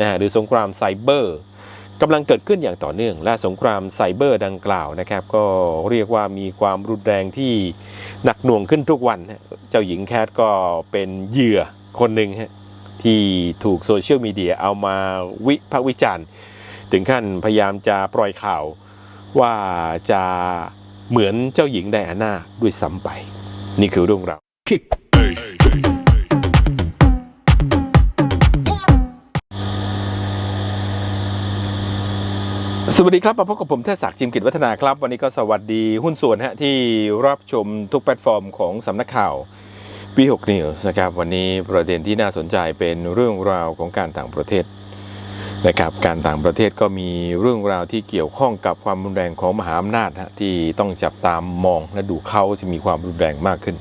นะหรือสงครามไซเบอร์กำลังเกิดขึ้นอย่างต่อเนื่อง และสงครามไซเบอร์ดังกล่าวนะครับก็เรียกว่ามีความรุนแรงที่หนักหน่วงขึ้นทุกวัน เจ้าหญิงแคทก็เป็นเหยื่อคนหนึ่งที่ถูกโซเชียลมีเดียเอามาวิพากษ์วิจารณ์ ถึงขั้นพยายามจะปล่อยข่าวว่าจะเหมือนเจ้าหญิงไดอาน่าด้วยซ้ำไป นี่คือเรื่องราว สวัสดีครับมาพบกับผมเทศศักดิ์จิมกิจวัฒนาครับ วันนี้ก็สวัสดีหุ้นส่วนฮะที่รับชมทุกแพลตฟอร์มของสำนักข่าวปี6 News นะครับวันนี้ประเด็นที่น่าสนใจเป็นเรื่องราวของการต่างประเทศนะครับการต่างประเทศก็มีเรื่องราวที่เกี่ยวข้องกับความรุนแรงของมหาอำนาจฮะที่ต้องจับตามมองและดูเขาจะมีความรุนแรงมากขึ้น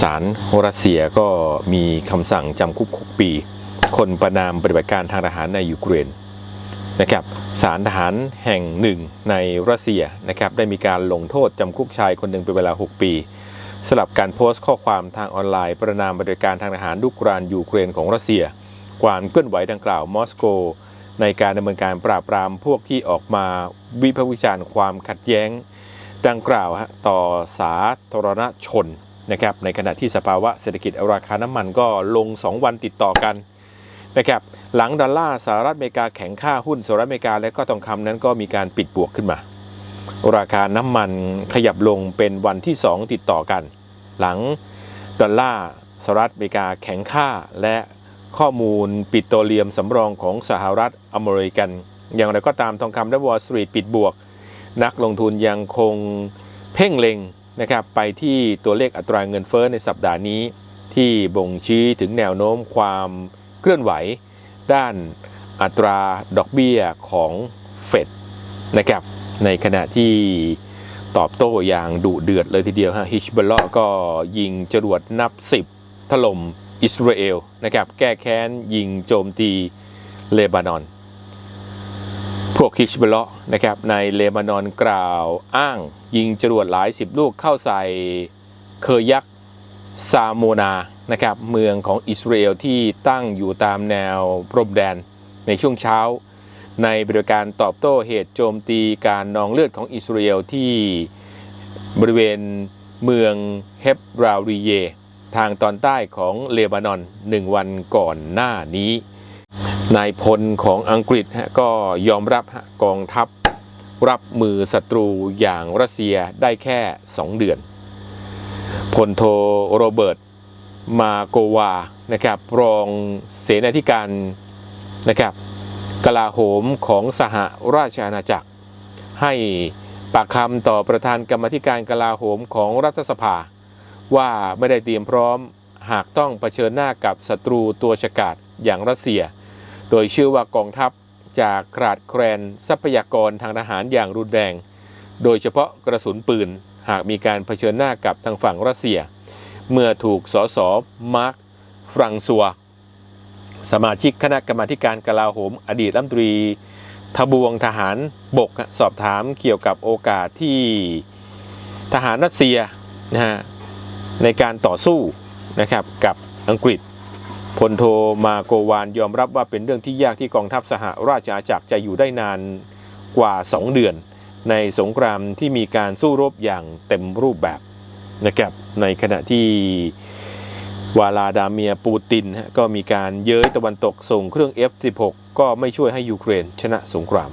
ศาลรัสเซียก็มีคำสั่งจำคุก6ปี คนประนามปฏิบัติการทางทหารในยูเครนนะครับศาลทหารแห่งหนึ่งในรัสเซียนะครับได้มีการลงโทษจำคุกชายคนหนึ่งเป็นเวลา 6 ปีสลับการโพสต์ข้อความทางออนไลน์ประนามปฏิบัติการทางทหารลุกรานยูเครนของรัสเซีย ความเคลื่อนไหวดังกล่าวมอสโก ในการดำเนินการปราบปรามพวกที่ออกมาวิพากษ์วิจารณ์ความขัดแย้ง ดังกล่าวต่อสาธารณชนนะครับในขณะที่สภาวะเศรษฐกิจราคาน้ำมันก็ลง 2 วันติดต่อกัน นะครับหลังดอลลาร์สหรัฐอเมริกาแข็งค่าหุ้นสหรัฐอเมริกาและก็ทองคำนั้นก็มีการปิดบวกขึ้นมา ราคาน้ำมันขยับลงเป็นวันที่ 2 ติดต่อกัน หลังดอลลาร์สหรัฐอเมริกาแข็งค่าและข้อมูลปิโตรเลียมสำรองของสหรัฐอเมริกัน อย่างไรก็ตามทองคำและวอลสตรีทปิดบวก นักลงทุนยังคงเพ่งเล็งนะครับไปที่ตัวเลขอัตราเงินเฟ้อในสัปดาห์นี้ ที่บ่งชี้ถึงแนวโน้มความ เคลื่อนไหว ด้านอัตราดอกเบี้ยของเฟดนะครับในขณะที่ตอบโต้อย่างดุเดือดเลยทีเดียวฮะฮิชบอลลาะก็ยิงจรวดนับ 10 ถล่มอิสราเอลนะครับแก้แค้นยิงโจมตีเลบานอน พวกฮิชบอลลาะนะครับในเลบานอนกล่าวอ้างยิงจรวดหลายสิบลูกเข้าใส่เคยัก ซาโมนานะครับเมืองของอิสราเอลที่ตั้งอยู่ตามแนวพรมแดนในช่วงเช้า ในบริการตอบโต้เหตุโจมตีการนองเลือดของอิสราเอลที่บริเวณเมืองเฮบรารีเย ทางตอนใต้ของเลบานอนหนึ่งวันก่อนหน้านี้ นายพลของอังกฤษก็ยอมรับกองทัพรับมือศัตรูอย่างรัสเซียได้แค่ 2 เดือน พลโทโรเบิร์ตมาโกวานะครับรองเสนาธิการนะครับกลาโหมของสหราชอาณาจักร ให้ปากคำต่อประธานกรรมธิการกลาโหมของรัฐสภา ว่าไม่ได้เตรียมพร้อมหากต้องเผชิญหน้ากับศัตรูตัวฉกาจอย่างรัสเซีย โดยเชื่อว่ากองทัพจากขาดแคลนทรัพยากรทางทหารอย่างรุนแรง โดยเฉพาะกระสุนปืน หากมีการเผชิญหน้ากับทางฝั่งรัสเซีย เมื่อถูกสสมาร์คฟรังซัว สมาชิกคณะกรรมาธิการกลาโหม อดีตรัฐมนตรีทบวงทหารบกสอบถามเกี่ยวกับโอกาสที่ทหารรัสเซียนะฮะในการต่อสู้นะครับกับอังกฤษพลโทมาโกวานยอมรับว่าเป็นเรื่องที่ยากที่กองทัพสหราชอาณาจักรจะอยู่ได้นานกว่า 2 เดือน ในสงครามที่มีการสู้รบอย่างเต็มรูปแบบนะครับในขณะที่วาลาดาเมียปูตินฮะก็มีการเย้ยตะวันตกส่งเครื่อง F16 ก็ไม่ช่วยให้ยูเครนชนะสงคราม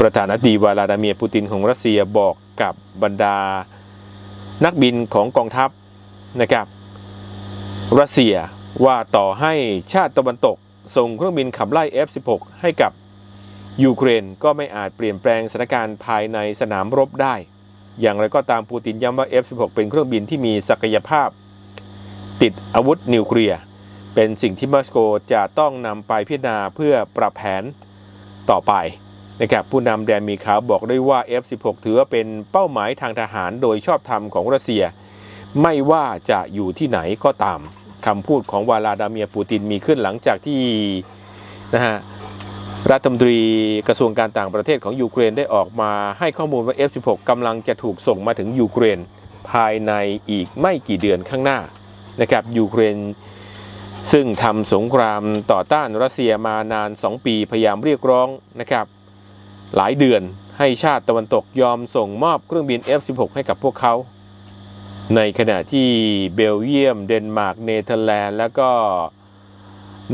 ประธานาธิบดีวลาดาเมียปูตินของรัสเซียบอกกับบรรดานักบินของกองทัพนะครับรัสเซียว่าต่อให้ชาติตะวันตกส่งเครื่องบินขับไล่ F16 ให้กับ ยูเครนก็ไม่อาจเปลี่ยนแปลงสถานการณ์ภายในสนามรบได้ อย่างไรก็ตามปูตินย้ำว่า F16 เป็นเครื่องบินที่มีศักยภาพ ติดอาวุธนิวเคลียร์เป็นสิ่งที่มอสโกจะต้องนำไปพิจารณาเพื่อปรับแผนต่อไปนะครับผู้นำแดนมีขาวบอกด้วยว่า F16 ถือว่าเป็นเป้าหมายทางทหารโดยชอบธรรมของรัสเซีย ไม่ว่าจะอยู่ที่ไหนก็ตามคำพูดของวลาดาเมียปูตินมีขึ้นหลังจากที่นะฮะ รัฐมนตรีกระทรวงการต่างประเทศของยูเครนได้ออกมาให้ข้อมูลว่า F16 กำลังจะถูกส่งมาถึงยูเครนภายในอีกไม่กี่เดือนข้างหน้านะครับยูเครนซึ่งทำสงครามต่อต้านรัสเซียมานาน 2 ปีพยายามเรียกร้องนะครับหลายเดือนให้ชาติตะวันตกยอมส่งมอบเครื่องบิน F-16 ให้กับพวกเขา ในขณะที่เบลเยียม เดนมาร์ก เนเธอร์แลนด์ แล้วก็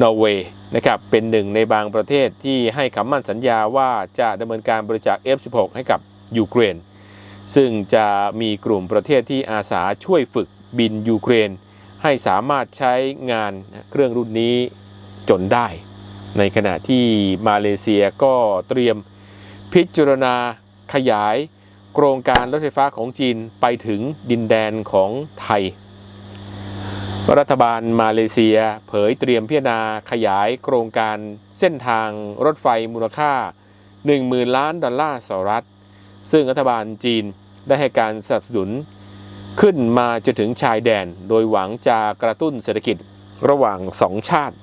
นอร์เวย์นะครับเป็นหนึ่งในบางประเทศที่ให้คำมั่นสัญญาว่าจะดำเนินการบริจาค F-16 ให้กับยูเครน ซึ่งจะมีกลุ่มประเทศที่อาสาช่วยฝึกบินยูเครน ให้สามารถใช้งานเครื่องรุ่นนี้จนได้ ในขณะที่มาเลเซียก็เตรียมพิจารณาขยาย โครงการรถไฟฟ้าของจีนไปถึงดินแดนของไทย รัฐบาลมาเลเซีย เผยเตรียมพิจารณาขยายโครงการเส้นทางรถไฟมูลค่า 10,000 ล้านดอลลาร์สหรัฐ ซึ่งรัฐบาลจีนได้ให้การสนับสนุน ขึ้นมาจนถึงชายแดน โดยหวังจะกระตุ้นเศรษฐกิจระหว่างสองชาติ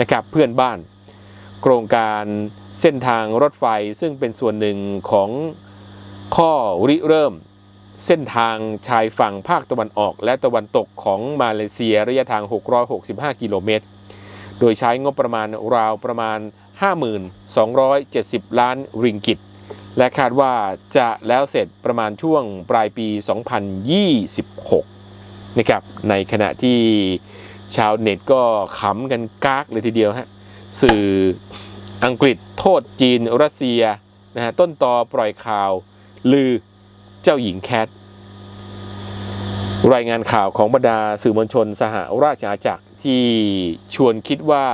นะครับเพื่อนบ้าน โครงการเส้นทางรถไฟซึ่งเป็นส่วนหนึ่งของข้อริเริ่ม เส้นทางชายฝั่งภาคตะวันออก และตะวันตกของมาเลเซียระยะทาง 665 กิโลเมตร โดยใช้งบประมาณราวประมาณ 5270 ล้านริงกิต และคาดว่าจะแล้วเสร็จประมาณช่วงปลายปี 2026 นะครับ ในขณะที่ชาวเน็ตก็ขำกันกากเลยทีเดียวฮะ สื่ออังกฤษโทษจีนรัสเซียนะฮะต้นตอปล่อยข่าวลือเจ้าหญิงแคท รายงานข่าวของบรรดาสื่อมวลชนสหราชอาณาจักรที่ชวนคิดว่า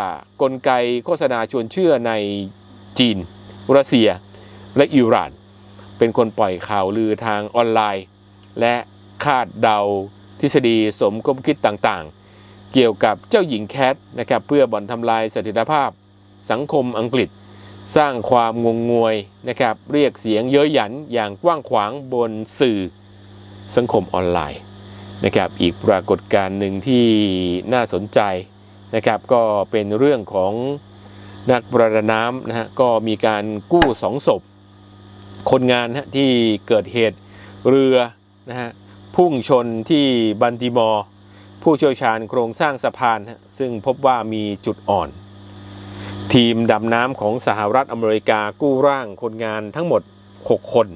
กลไกโฆษณาชวนเชื่อในจีน รัสเซีย และอิหร่าน เป็นคนปล่อยข่าวลือทางออนไลน์ และคาดเดาทฤษฎีสมคบคิดต่างๆ เกี่ยวกับเจ้าหญิงแคทนะครับเพื่อบ่อนทำลายเสถียรภาพ สังคมอังกฤษ สร้างความงงงวยนะครับเรียกเสียงเย้ยหยันอย่างกว้างขวางบนสื่อสังคมออนไลน์ นะครับอีกปรากฏการณ์หนึ่งที่น่าสนใจนะครับก็เป็นเรื่องของนักประดาน้ำนะฮะก็มีการกู้สองศพ คนงานฮะที่เกิดเหตุเรือนะฮะพุ่งชนที่บันติมอร์ผู้เชี่ยวชาญโครงสร้างสะพานฮะซึ่งพบว่ามีจุดอ่อน ทีมดำน้ำของสหรัฐอเมริกากู้ร่างคนงานทั้งหมด 6 คน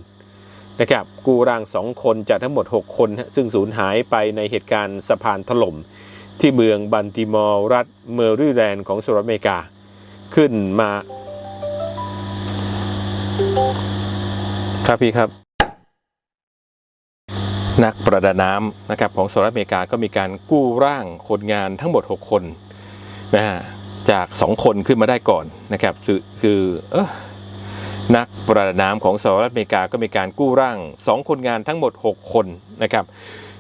นะครับกู้ร่าง2คนจากทั้งหมด 6 คน ซึ่งสูญหายไปในเหตุการณ์สะพานถล่ม ที่เมืองบันติมอร์รัฐเมอริแลนด์ของสหรัฐอเมริกา ขึ้นมาครับพี่ครับ นักประดาน้ำนะครับของสหรัฐอเมริกาก็มีการกู้ร่างคนงานทั้งหมด 6 คนนะฮะจาก 2 คนขึ้นมาได้ก่อนนะครับ คือคือเออ นักประดาน้ำของสหรัฐอเมริกาก็มีการกู้ร่าง 2 คนงานทั้งหมด 6 คนนะครับ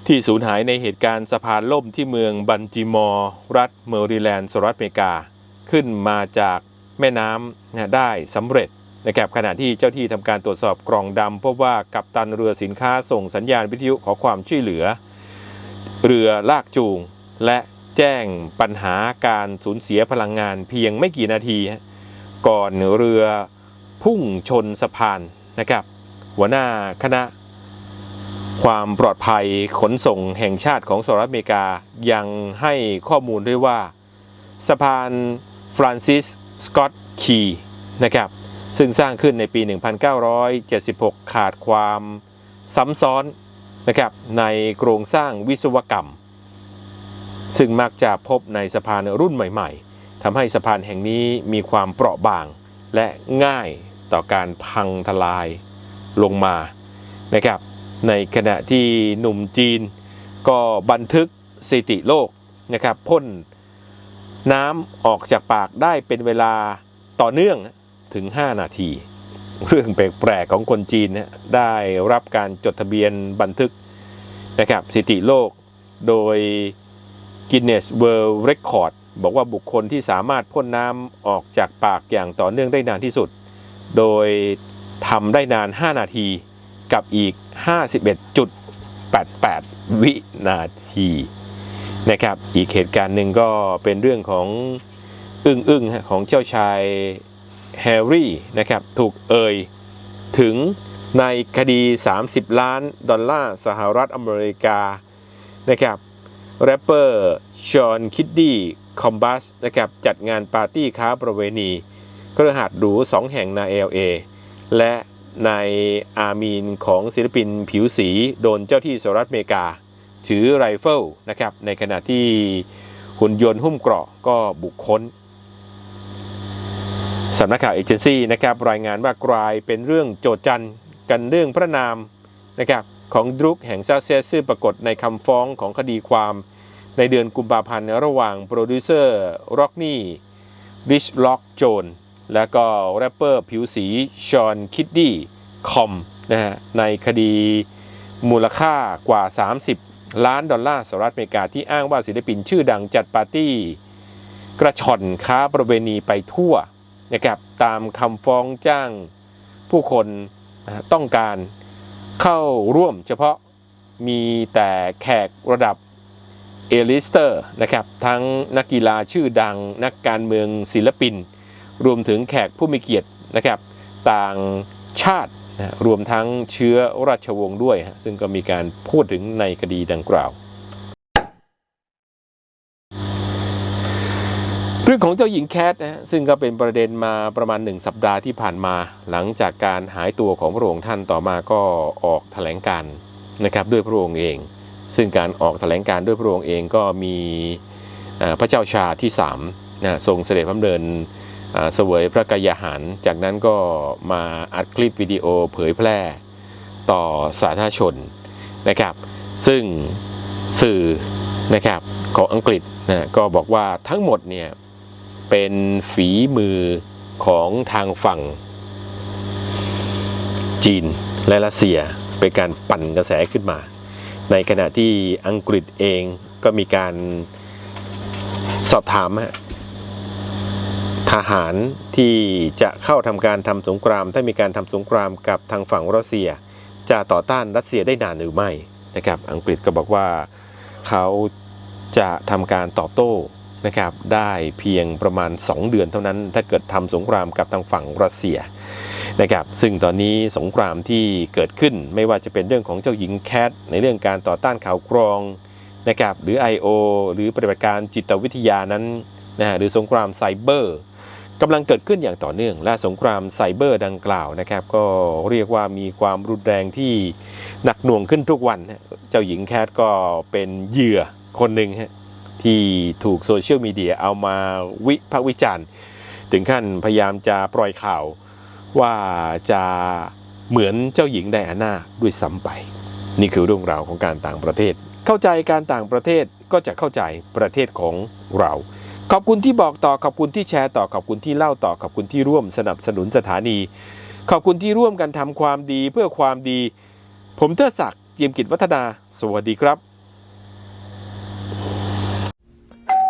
ที่สูญหายในเหตุการณ์สะพานล่มที่เมืองบันจิมอร์รัฐเมอริแลนด์สหรัฐอเมริกา ขึ้นมาจากแม่น้ำนะได้สำเร็จนะครับขณะที่เจ้าที่ทำการตรวจสอบกล่องดำพบว่ากัปตันเรือสินค้าส่งสัญญาณวิทยุขอความช่วยเหลือ เรือลากจูง และแจ้งปัญหาการสูญเสียพลังงานเพียงไม่กี่นาที ก่อนเรือ พุ่งชนสะพานนะครับ หัวหน้าคณะ ความปลอดภัยขนส่งแห่งชาติของสหรัฐอเมริกายังให้ข้อมูลด้วยว่า สะพานฟรานซิสสกอตคีนะครับซึ่งสร้างขึ้นในปี 1976 ขาดความซ้ำซ้อนนะครับในโครงสร้างวิศวกรรม ซึ่งมักจะพบในสะพานรุ่นใหม่ ๆทำให้สะพานแห่งนี้มีความเปราะบาง และง่ายต่อการพังทลายลงมานะครับ ในขณะที่หนุ่มจีนก็บันทึกสถิติโลกนะครับพ่นน้ำออกจากปากได้เป็นเวลาต่อเนื่องถึง 5 นาที เรื่องแปลกๆของคนจีนนี่ยได้รับการจดทะเบียนบันทึกนะครับสถิติโลกโดย Guinness World Record บอกว่าบุคคลที่สามารถพ่นน้ำออกจากปากอย่างต่อเนื่องได้นานที่สุด โดยทำได้นาน 5 นาทีกับอีก 51.88 วินาทีนะครับ อีกเหตุการณ์หนึ่งก็เป็นเรื่องของอึ้งๆฮะของเจ้าชายแฮร์รี่นะครับ ถูกเอ่ยถึงในคดี 30 ล้าน ดอลลาร์สหรัฐอเมริกานะครับ แรปเปอร์ชอนคิดดี้ คอมบัสนะครับจัดงานปาร์ตี้ค้าประเวณีเครือหัดหรูสองแห่งใน LA และในอามีนของศิลปินผิวสีโดนเจ้าที่สหรัฐอเมริกา ถือไรเฟิลนะครับในขณะที่หุ่นยนต์หุ้มเกราะก็บุกค้นสำนักข่าวเอเจนซี่นะครับรายงานว่ากลายเป็นเรื่องโจทจันกันเรื่องพระนามนะครับของดรุกแห่งซาเซซึ่งปรากฏในคำฟ้องของคดีความ ในเดือนกุมภาพันธ์ระหว่างโปรดิวเซอร์ร็อกนี่ริชล็อกโจนและก็แรปเปอร์ผิวสีชอนคิดดี้คอมนะฮะในคดีมูลค่ากว่า 30 ล้านดอลลาร์สหรัฐอเมริกาที่อ้างว่าศิลปินชื่อดังจัดปาร์ตี้ กระชอนค้าประเวณีไปทั่วนะครับตามคำฟ้องจ้างผู้คนต้องการเข้าร่วมเฉพาะมีแต่แขกระดับ เอลิสเตอร์นะครับทั้งนักกีฬาชื่อดัง นักการเมืองศิลปิน รวมถึงแขกผู้มีเกียรตินะครับต่างชาตินะรวมทั้งเชื้อราชวงศ์ด้วย ซึ่งก็มีการพูดถึงในคดีดังกล่าว เรื่องของเจ้าหญิงแคทนะซึ่งก็เป็นประเด็นมาประมาณหนึ่งสัปดาห์ที่ผ่านมา หลังจากการหายตัวของพระองค์ท่านต่อมาก็ออกแถลงการนะครับด้วยพระองค์เอง ซึ่งการออกแถลงการ์ด้วยพระองค์เองก็มีพระเจ้าชาที่3นะทรงเสด็จพระดำเนินเอ่อเสวยพระกายาหาร จากนั้นก็มาอัดคลิปวิดีโอเผยแพร่ต่อสาธารณชนนะครับ ซึ่งสื่อนะครับของอังกฤษนะก็บอกว่าทั้งหมดเนี่ยเป็นฝีมือของทางฝั่ง จีนและรัสเซียเป็นการปั่นกระแสขึ้นมา ในขณะที่อังกฤษเองก็มีการสอบถามทหารที่จะเข้าทำการทำสงคราม ถ้ามีการทำสงครามกับทางฝั่งรัสเซีย จะต่อต้านรัสเซียได้นานหรือไม่นะครับ อังกฤษก็บอกว่าเขาจะทำการตอบโต้ นะครับได้เพียงประมาณ 2 เดือนเท่านั้น ถ้าเกิดทำสงครามกับทางฝั่งรัสเซียนะครับซึ่งตอนนี้สงครามที่เกิดขึ้นไม่ว่าจะเป็นเรื่องของเจ้าหญิงแคทในเรื่องการต่อต้านข่าวกรองนะครับหรือ I.O. หรือปฏิบัติการจิตวิทยานั้นนะฮะหรือสงครามไซเบอร์กำลังเกิดขึ้นอย่างต่อเนื่อง และสงครามไซเบอร์ดังกล่าวนะครับ ก็เรียกว่ามีความรุนแรงที่หนักหน่วงขึ้นทุกวัน เจ้าหญิงแคทก็เป็นเหยื่อคนหนึ่งฮะ ที่ถูกโซเชียลมีเดียเอามาวิพากษ์วิจารณ์ ถึงขั้นพยายามจะปล่อยข่าวว่าจะเหมือนเจ้าหญิงไดอาน่าด้วยซ้ำไป นี่คือเรื่องราวของการต่างประเทศ เข้าใจการต่างประเทศก็จะเข้าใจประเทศของเรา ขอบคุณที่บอกต่อขอบคุณที่แชร์ต่อขอบคุณที่เล่าต่อขอบคุณที่ร่วมสนับสนุนสถานี ขอบคุณที่ร่วมกันทำความดีเพื่อความดี ผมเทดศักดิ์เจียมกิจวัฒนา สวัสดีครับ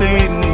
You.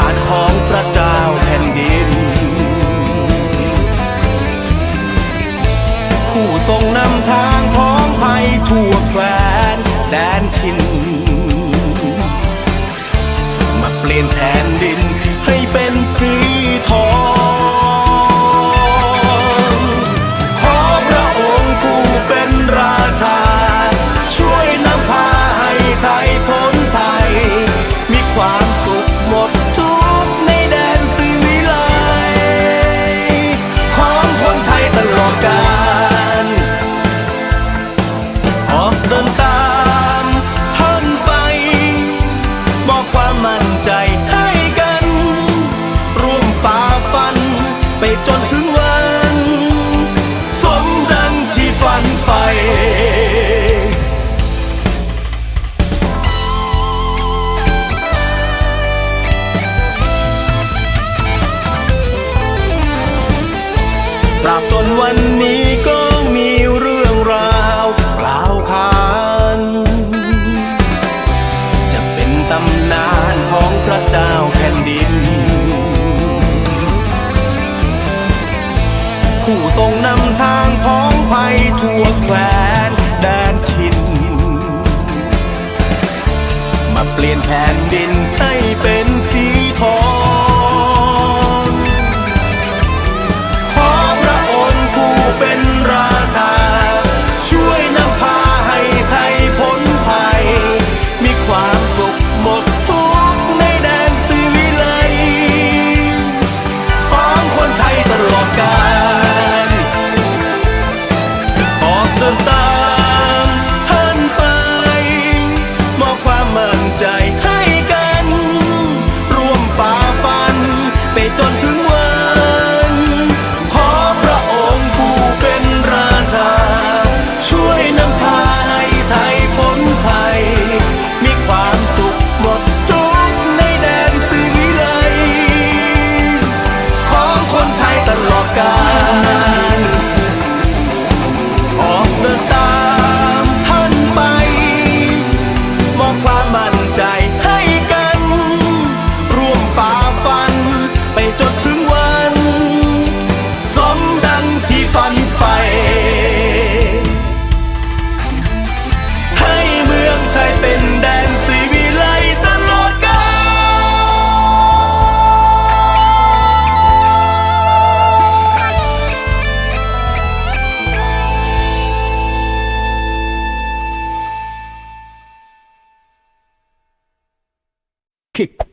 าจของพระเจ้าแผ่นดิน ผู้ทรงนำทางพร้อมให้ทั่วแคว้นแดนทิน มาเปลี่ยนแผ่นดิน ล Kick